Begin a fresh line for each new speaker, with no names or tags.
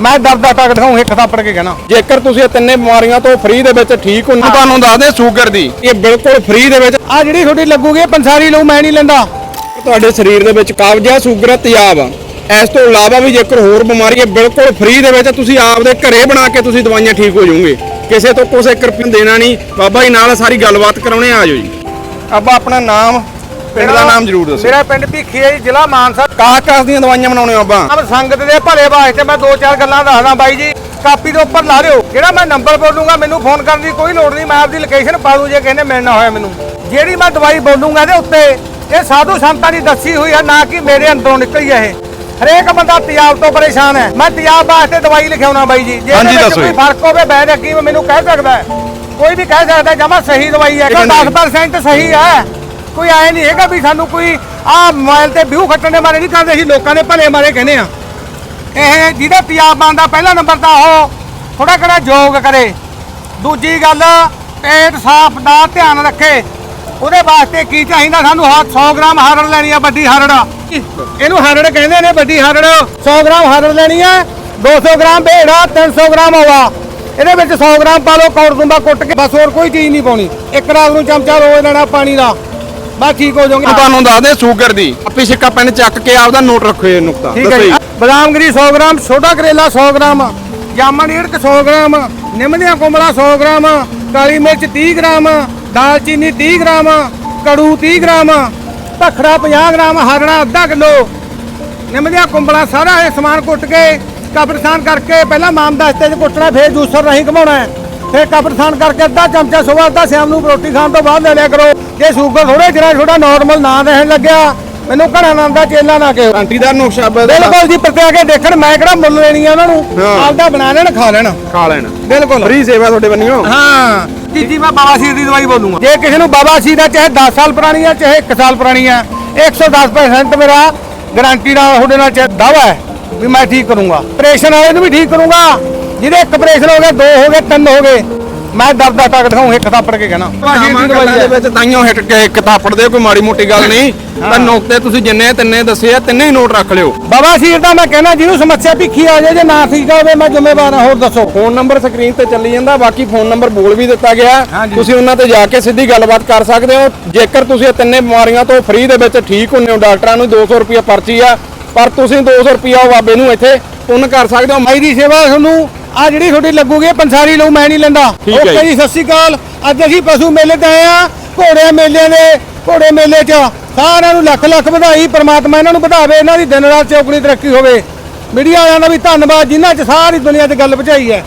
ਮੈਂ ਦਰਦਾ ਤੱਕ ਦਿਖਾਉਂ ਇੱਕ ਥਾਪੜ ਕੇ ਕਹਿਣਾ।
ਜੇਕਰ ਤੁਸੀਂ ਇਹ ਤਿੰਨੇ ਬਿਮਾਰੀਆਂ ਤੋਂ ਫ੍ਰੀ ਦੇ ਵਿੱਚ ਠੀਕ ਹੋ ਤੁਹਾਨੂੰ ਦੱਸਦੇ ਸ਼ੂਗਰ ਦੀ। ਇਹ ਬਿਲਕੁਲ ਫ੍ਰੀ ਦੇ ਵਿੱਚ।
ਆ ਜਿਹੜੀ ਤੁਹਾਡੀ ਲੱਗੂਗੀ ਪੰਸਾਰੀ ਲਊ, ਮੈਂ ਨਹੀਂ ਲੈਂਦਾ।
ਤੁਹਾਡੇ ਸਰੀਰ ਦੇ ਵਿੱਚ ਕਾਬਜ਼ਾ ਸ਼ੂਗਰ ਆ ਤਿਆਬ ਆ। ਇਸ ਤੋਂ ਇਲਾਵਾ ਵੀ ਜੇਕਰ ਹੋਰ ਬਿਮਾਰੀ ਹੈ ਬਿਲਕੁਲ ਫ੍ਰੀ ਦੇ ਵਿੱਚ ਤੁਸੀਂ ਆਪਦੇ ਘਰੇ ਬਣਾ ਕੇ ਤੁਸੀਂ ਦਵਾਈਆਂ ਠੀਕ ਹੋ ਜਾਓਗੇ। ਕਿਸੇ ਤੋਂ ਕੁਛ ਇੱਕ ਰੁਪਈਆ ਦੇਣਾ ਨਹੀਂ। ਬਾਬਾ ਜੀ ਨਾਲ ਸਾਰੀ ਗੱਲਬਾਤ ਕਰਾਉਣੇ ਆ ਜਾਓ ਜੀ। ਆਪਾਂ ਆਪਣਾ ਨਾਮ ਪਿੰਡ ਦਾ ਨਾਮ ਜ਼ਰੂਰ ਦੱਸੋ।
ਮੇਰਾ ਪਿੰਡ ਭੀਖੀ ਹੈ ਜੀ ਜ਼ਿਲ੍ਹਾ ਮਾਨਸਾ।
ਕਾਹ ਕਾਹ ਦੀਆਂ ਦਵਾਈਆਂ ਬਣਾਉਣੇ ਹੋ ਆਪਾਂ?
ਆਪ ਸੰਗਤ ਦੇ ਭਲੇ ਵਾਸਤੇ ਮੈਂ ਦੋ ਚਾਰ ਗੱਲਾਂ ਦੱਸਦਾ ਬਾਈ ਜੀ ਕਾਪੀ ਦੇ ਉੱਪਰ ਲਾ ਲਿਓ ਜਿਹੜਾ ਮੈਂ ਨੰਬਰ ਬੋਲੂੰਗਾ ਮੈਨੂੰ ਫੋਨ ਕਰਨ ਦੀ ਕੋਈ ਲੋੜ ਨਹੀਂ ਮੈਂ ਆਪਦੀ ਲੋਕੇਸ਼ਨ ਪਾ ਦੂੰ ਜੇ ਕਿਸੇ ਨੇ ਮਿਲਣਾ ਹੋਇਆ ਮੈਨੂੰ। ਜਿਹੜੀ ਮੈਂ ਦਵਾਈ ਬੋਲੂੰਗਾ ਇਹਦੇ ਉੱਤੇ ਇਹ ਸਾਧੂ ਸੰਤਾਂ ਦੀ ਦੱਸੀ ਹੋਈ ਹੈ ਨਾ ਕਿ ਮੇਰੇ ਅੰਦਰੋਂ ਨਿਕਲੀ ਹੈ ਇਹ। ਹਰੇਕ ਬੰਦਾ ਤਿਆਬ ਤੋਂ ਪਰੇਸ਼ਾਨ ਹੈ। ਮੈਂ ਤਿਆਬ ਵਾਸਤੇ ਦਵਾਈ ਲਿਖਾਉਣਾ ਬਾਈ ਜੀ। ਜੇ
ਹਾਂਜੀ,
ਇਹਦੇ ਵਿੱਚ
ਦੱਸੋ
ਕੋਈ। ਫ਼ਰਕ ਹੋਵੇ ਬੈਠ ਅੱਗੀ ਮੈਨੂੰ ਕਹਿ ਸਕਦਾ ਹੈ। ਕੋਈ ਵੀ ਕਹਿ ਸਕਦਾ ਜਮਾ ਸਹੀ ਦਵਾਈ ਹੈ।
ਠੀਕ ਹੈ ਜੀ।
10% ਸਹੀ ਹੈ। ਕੋਈ ਐ ਨਹੀਂ ਹੈਗਾ ਵੀ ਸਾਨੂੰ ਕੋਈ ਆ ਮੋਬਾਈਲ ਤੇ ਵਿਊ ਖੱਟਣ ਦੇ ਮਾਰੇ ਨਹੀਂ ਕਰਦੇ ਅਸੀਂ ਲੋਕਾਂ ਦੇ ਭਲੇ ਮਾਰੇ ਕਹਿੰਦੇ ਆ। ਇਹ ਜਿਹਦਾ ਤਿਆਬ ਬਣਦਾ ਪਹਿਲਾ ਨੰਬਰ ਤਾਂ ਉਹ ਥੋੜਾ ਕਿਹੜਾ ਯੋਗ ਕਰੇ। ਦੂਜੀ ਗੱਲ, ਪੇਟ ਸਾਫ਼ ਦਾ ਧਿਆਨ ਰੱਖੇ। ਉਹਦੇ ਵਾਸਤੇ ਕੀ ਚਾਹੀਦਾ ਸਾਨੂੰ? ਹ- 100 ਗ੍ਰਾਮ ਹਰੜ ਲੈਣੀ ਆ ਵੱਡੀ ਹਰੜ। ਇਹਨੂੰ ਹਰੜ ਕਹਿੰਦੇ ਨੇ ਵੱਡੀ ਹਰੜ। 100 ਗ੍ਰਾਮ ਹਰੜ ਲੈਣੀ ਆ 200 ਗ੍ਰਾਮ ਭੇੜਾ 300 ਗ੍ਰਾਮ ਹਵਾ ਇਹਦੇ ਵਿੱਚ 100 ਗ੍ਰਾਮ ਪਾ ਲਓ, ਕੌੜ ਦੁੰਬਾ ਕੁੱਟ ਕੇ। ਬਸ ਹੋਰ ਕੋਈ ਚੀਜ਼ ਨਹੀਂ ਪਾਉਣੀ। ਇੱਕ ਰਾਤ ਨੂੰ ਚਮਚਾ ਰੋਜ਼ ਲੈਣਾ ਪਾਣੀ ਦਾ। ਬਸ ਠੀਕ ਹੋ ਜਾਓਗੇ।
ਤੁਹਾਨੂੰ ਦੱਸਦੇ ਸ਼ੂਗਰ ਦੀ। ਆਪੀ ਸਿੱਕਾ ਪੈਨ ਚੱਕ ਕੇ ਆਪਦਾ ਨੋਟ ਰੱਖੋ ਇਹ ਨੁਕਤਾ।
ਠੀਕ ਹੈ ਜੀ। ਬਦਾਮਗਰੀ 100 ਗ੍ਰਾਮ ਛੋਟਾ ਕਰੇਲਾ 100 ਗ੍ਰਾਮ ਜਾਮਨ ਈੜਕ 100 ਗ੍ਰਾਮ ਨਿੰਮ ਦੀਆਂ ਕੁੰਬਲਾ 100 ਗ੍ਰਾਮ ਕਾਲੀ ਮਿਰਚ 30 ਗ੍ਰਾਮ ਦਾਲਚੀਨੀ 30 ਗ੍ਰਾਮ ਕੜੂ 30 ਗ੍ਰਾਮ ਭਖੜਾ 50 ਗ੍ਰਾਮ ਹਰੜਾ ਅੱਧਾ ਕਿਲੋ। ਨਿੰਮ ਦੀਆਂ ਕੁੰਬਲਾ ਸਾਰਾ ਇਹ ਸਮਾਨ ਕੁੱਟ ਕੇ ਕਬਰਸਤਾਨ ਕਰਕੇ ਪਹਿਲਾਂ ਮਾਮ ਦਸਤੇ 'ਚ ਕੁੱਟਣਾ ਫਿਰ ਜੂਸਰ ਰਾਹੀਂ ਘਮਾਉਣਾ ਫਿਰ ਕਬਰਸਤਾਨ ਕਰਕੇ ਅੱਧਾ ਚਮਚਾ ਸਵੇਰ ਅੱਧਾ ਸ਼ਾਮ ਨੂੰ ਰੋਟੀ ਖਾਣ ਤੋਂ ਬਾਅਦ ਲੈ ਲਿਆ ਕਰੋ। ਜੇ ਸ਼ੂਗਰ ਥੋੜੇ ਜਿਹੜਾ ਥੋੜਾ ਨਾਰਮਲ ਨਾ ਰਹਿਣ ਲੱਗਿਆ ਮੈਨੂੰ ਘਣਾ ਨਾਮ ਦਾ ਚੇਲਾ ਨਾ ਕਿਹੋ।
ਆਂਟੀ ਦਾ ਨੁਕਸ਼ਾ
ਬਿਲਕੁਲ ਜੀ ਪ੍ਰਤਿਆ ਕੇ ਦੇਖਣ ਮੈਂ ਕਿਹੜਾ ਮੁੱਲ ਲੈਣੀ ਆ ਉਹਨਾਂ ਨੂੰ?
ਹਾਂ।
ਆਪਦਾ ਬਣਾ ਲੈਣ ਖਾ ਲੈਣ।
ਖਾ ਲੈਣਾ।
ਬਿਲਕੁਲ।
ਫ੍ਰੀ ਸੇਵਾ ਤੁਹਾਡੇ ਬੰਨਿਓ।
ਹਾਂ। ਤੀਜੀ ਮੈਂ ਬਾਬਾਸੀਰ ਦੀ ਦਵਾਈ ਬੋਲੂੰਗਾ। ਜੇ ਕਿਸੇ ਨੂੰ ਬਾਬਾਸੀਰ ਦਾ ਚਾਹੇ 10 ਸਾਲ ਪੁਰਾਣੀ ਆ ਚਾਹੇ 1 ਸਾਲ ਪੁਰਾਣੀ ਆ 110% ਮੇਰਾ ਗਾਰੰਟੀ ਨਾਲ ਤੁਹਾਡੇ ਨਾਲ ਚਾਹੇ ਦਾਵਾ ਹੈ ਵੀ ਮੈਂ ਠੀਕ ਕਰੂੰਗਾ। ਆਪਰੇਸ਼ਨ ਵਾਲੇ ਨੂੰ ਵੀ ਠੀਕ ਕਰੂੰਗਾ। ਜਿਹਦੇ ਇੱਕ ਆਪਰੇਸ਼ਨ ਹੋ ਗਏ ਦੋ ਹੋ ਗਏ ਤਿੰਨ ਹੋ ਗਏ। ਮੈਂ ਦਰਦਾ ਤੱਕ ਦਿਖਾਉਂ ਇੱਕ ਥਾਪੜ ਕੇ ਕਹਿਣਾ।
ਦੇ ਵਿੱਚ ਤਾਈਓ ਹਿੱਟ ਕੇ ਇੱਕ ਥਾਪੜ ਦੇ ਕੋਈ ਮਾੜੀ ਮੋਟੀ ਗੱਲ ਨਹੀਂ। ਤਾਂ ਨੁਕਤੇ ਤੁਸੀਂ ਜਿੰਨੇ ਤਿੰਨੇ ਦੱਸੇ ਆ ਤਿੰਨੇ ਹੀ ਨੋਟ ਰੱਖ ਲਿਓ।
ਬਾਬਾ ਸੀਰ ਦਾ ਮੈਂ ਕਹਿਣਾ ਜਿਹਨੂੰ ਸਮੱਸਿਆ ਭਿੱਖੀ ਆ ਜਾਏ ਜੇ ਨਾ ਠੀਕ ਹੋਵੇ ਮੈਂ ਜ਼ਿੰਮੇਵਾਰ ਹਾਂ ਹੋਰ ਦੱਸੋ।
ਫੋਨ ਨੰਬਰ ਸਕਰੀਨ ਤੇ ਚੱਲੀ ਜਾਂਦਾ ਬਾਕੀ ਫੋਨ ਨੰਬਰ ਬੋਲ ਵੀ ਦਿੱਤਾ ਗਿਆ। ਤੁਸੀਂ ਉਹਨਾਂ ਤੇ ਜਾ ਕੇ ਸਿੱਧੀ ਗੱਲਬਾਤ ਕਰ ਸਕਦੇ ਹੋ। ਜੇਕਰ ਤੁਸੀਂ ਇਹ ਤਿੰਨੇ ਬਿਮਾਰੀਆਂ ਤੋਂ ਫ੍ਰੀ ਦੇ ਵਿੱਚ ਠੀਕ ਹੁੰਨੇ ਹੋ ਡਾਕਟਰਾਂ ਨੂੰ 200 ਰੁਪਏ ਪਰਚੀ ਆ ਪਰ ਤੁਸੀਂ 200 ਰੁਪਏ ਉਹ ਬਾਬੇ ਨੂੰ ਇੱਥੇ ਪੁੰਨ ਕਰ ਸਕਦੇ ਹੋ।
ਮਾਈ ਦੀ ਸੇਵਾ ਤੁਹਾਨੂੰ ਆ ਜਿਹੜੀ ਤੁਹਾਡੀ ਲੱਗੂਗੀ ਇਹ ਪੰਸਾਰੀ ਲਊ ਮੈਂ ਨਹੀਂ ਲੈਂਦਾ।
ਠੀਕ ਹੈ
ਓਕੇ
ਜੀ।
ਜੀ ਸਤਿ ਸ਼੍ਰੀ ਅਕਾਲ। ਅੱਜ ਅਸੀਂ ਪਸ਼ੂ ਮੇਲੇ ਤੇ ਆਏ ਆ ਘੋੜੇ ਮੇਲੇ ਦੇ ਘੋੜੇ ਮੇਲੇ 'ਚ। ਸਾਰਿਆਂ ਨੂੰ ਲੱਖ ਲੱਖ ਵਧਾਈ ਪ੍ਰਮਾਤਮਾ ਇਹਨਾਂ ਨੂੰ ਵਧਾਵੇ ਇਹਨਾਂ ਦੀ ਦਿਨ ਰਾਤ ਚੌਕੜੀ ਤਰੱਕੀ ਹੋਵੇ। ਮੀਡੀਆ ਵਾਲਿਆਂ ਦਾ ਵੀ ਧੰਨਵਾਦ ਜਿਨ੍ਹਾਂ 'ਚ ਸਾਰੀ ਦੁਨੀਆ 'ਚ ਗੱਲ ਪਹੁੰਚਾਈ ਹੈ।